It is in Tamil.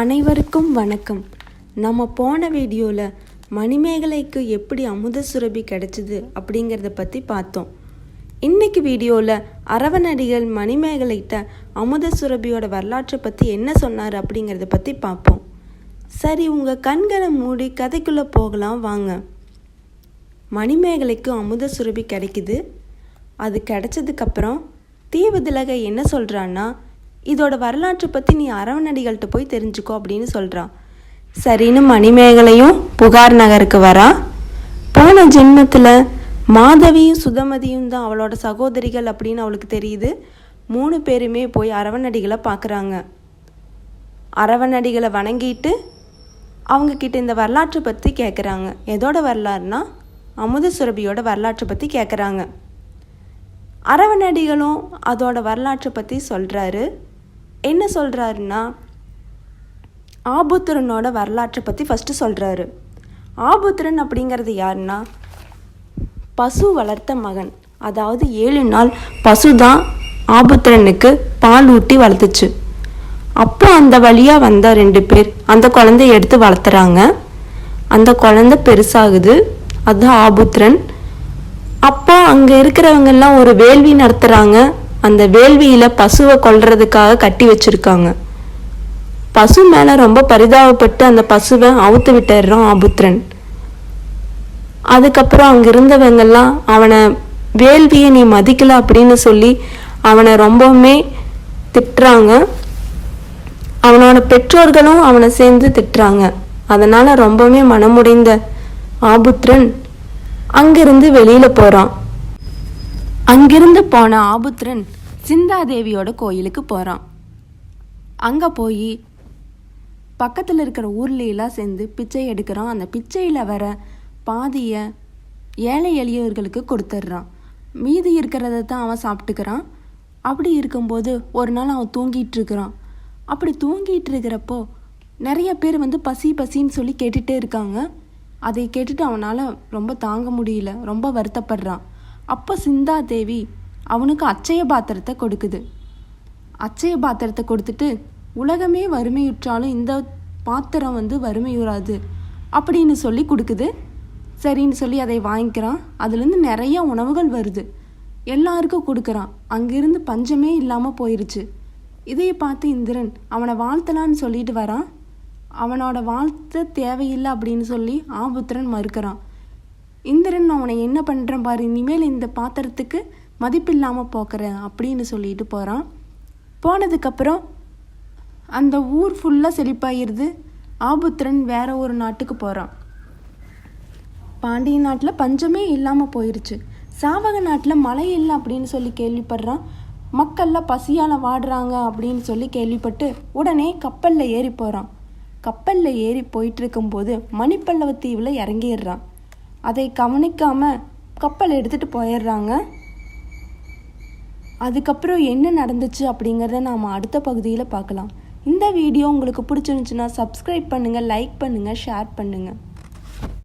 அனைவருக்கும் வணக்கம். நம்ம போன வீடியோவில் மணிமேகலைக்கு எப்படி அமுத சுரபி கிடைச்சிது அப்படிங்கிறத பற்றி பார்த்தோம். இன்னைக்கு வீடியோவில் அரவணடிகள் மணிமேகலைகிட்ட அமுத சுரபியோட வரலாற்றை பற்றி என்ன சொன்னார் அப்படிங்கிறத பற்றி பார்ப்போம். சரி உங்கள் கண்களை மூடி கதைக்குள்ளே போகலாம் வாங்க. மணிமேகலைக்கு அமுத சுரபி கிடைக்குது. அது கிடைச்சதுக்கப்புறம் தீவதிலகை என்ன சொல்கிறான்னா இதோட வரலாற்றை பற்றி நீ அரவணடிகள்கிட்ட போய் தெரிஞ்சுக்கோ அப்படின்னு சொல்கிறான் சரின்னு மணிமேகலையும் புகார் நகருக்கு வரா. போன ஜென்மத்தில் மாதவியும் சுதமதியும் தான் அவளோட சகோதரிகள் அப்படின்னு அவளுக்கு தெரியுது. மூணு பேருமே போய் அரவணடிகளை பார்க்குறாங்க அரவணடிகளை வணங்கிட்டு அவங்கக்கிட்ட இந்த வரலாற்றை பற்றி கேட்குறாங்க எதோட வரலாறுனா அமுத சுரபியோட வரலாற்றை பற்றி கேட்குறாங்க அரவணடிகளும் அதோட வரலாற்றை பற்றி சொல்கிறாரு என்ன சொல்கிறாருன்னா ஆபுத்திரனோட வரலாற்றை பற்றி ஃபஸ்ட்டு சொல்கிறாரு ஆபுத்திரன் அப்படிங்கிறது யாருன்னா பசு வளர்த்த மகன். அதாவது ஏழு நாள் பசு தான் ஆபுத்திரனுக்கு பால் ஊட்டி வளர்த்துச்சு. அப்போ அந்த வழியாக வந்த ரெண்டு பேர் அந்த குழந்தைய எடுத்து வளர்த்துறாங்க. அந்த குழந்தை பெருசாகுது. அதுதான் ஆபுத்திரன் அப்போ அங்கே இருக்கிறவங்கெல்லாம் ஒரு வேள்வி நடத்துகிறாங்க அந்த வேள்வியில் பசுவை கொல்றதுக்காக கட்டி வச்சிருக்காங்க. பசு மேலே ரொம்ப பரிதாபப்பட்டு அந்த பசுவை அவுத்து விட்டுறான் ஆபுத்திரன் அதுக்கப்புறம் அங்கே இருந்தவங்கெல்லாம் அவனை வேள்வியை நீ மதிக்கல அப்படின்னு சொல்லி அவனை ரொம்பவுமே திட்டுறாங்க. அவனோட பெற்றோர்களும் அவனை சேர்ந்து திட்டுறாங்க. அதனால் ரொம்பவுமே மனமுடைந்த ஆபுத்திரன் அங்கிருந்து வெளியில் போகிறான் அங்கிருந்து போன ஆபுத்திரன் சிந்தாதேவியோட கோயிலுக்கு போகிறான் அங்கே போய் பக்கத்தில் இருக்கிற ஊர்லையெல்லாம் சேர்ந்து பிச்சை எடுக்கிறான். அந்த பிச்சையில் வர பாதியை ஏழை எளியவர்களுக்கு கொடுத்துட்றான். மீதி இருக்கிறத தான் அவன் சாப்பிட்டுக்கிறான். அப்படி இருக்கும்போது ஒரு நாள் அவன் தூங்கிட்டு இருக்கிறான். அப்படி தூங்கிட்டு இருக்கிறப்போ நிறைய பேர் வந்து பசி பசின்னு சொல்லி கேட்டுகிட்டே இருக்காங்க. அதை கேட்டுட்டு அவனால் ரொம்ப தாங்க முடியல. ரொம்ப வருத்தப்படுறான். அப்போ சிந்தா தேவி அவனுக்கு அச்சய பாத்திரத்தை கொடுக்குது. அச்சய பாத்திரத்தை கொடுத்துட்டு உலகமே வறுமையுற்றாலும் இந்த பாத்திரம் வந்து வறுமையுறாது அப்படின்னு சொல்லி கொடுக்குது. சரின்னு சொல்லி அதை வாங்கிக்கிறான். அதுலேருந்து நிறைய உணவுகள் வருது. எல்லாருக்கும் கொடுக்குறான். அங்கிருந்து பஞ்சமே இல்லாமல் போயிருச்சு. இதையை பார்த்து இந்திரன் அவனை வாழ்த்தலான்னு சொல்லிட்டு வரான். அவனோட வாழ்த்த தேவையில்லை அப்படின்னு சொல்லி ஆபுத்திரன் மறுக்கிறான். இந்திரன் அவனை என்ன பண்ணுறேன் பாரு. இனிமேல் இந்த பாத்திரத்துக்கு மதிப்பில்லாமல் போக்குறேன் அப்படின்னு சொல்லிட்டு போகிறான் போனதுக்கப்புறம் அந்த ஊர் ஃபுல்லாக செழிப்பாயிருது. ஆபுத்திரன் வேற ஒரு நாட்டுக்கு போகிறான் பாண்டிய நாட்டில் பஞ்சமே இல்லாமல் போயிடுச்சு சாவக நாட்டில் மழை இல்லை அப்படின்னு சொல்லி கேள்விப்படுறான். மக்கள்லாம் பசியால் வாடுறாங்க அப்படின்னு சொல்லி கேள்விப்பட்டு உடனே கப்பலில் ஏறி போகிறான் கப்பலில் ஏறி போயிட்டுருக்கும்போது மணிப்பல்லவ தீவில் இறங்கிடுறான். அதை கவனிக்காமல் கப்பல் எடுத்துகிட்டு போயிடுறாங்க. அதுக்கப்புறம் என்ன நடந்துச்சு அப்படிங்கிறத நாம் அடுத்த பகுதியில் பார்க்கலாம். இந்த வீடியோ உங்களுக்கு பிடிச்சிருந்துச்சுன்னா சப்ஸ்கிரைப் பண்ணுங்கள் லைக் பண்ணுங்கள் ஷேர் பண்ணுங்கள்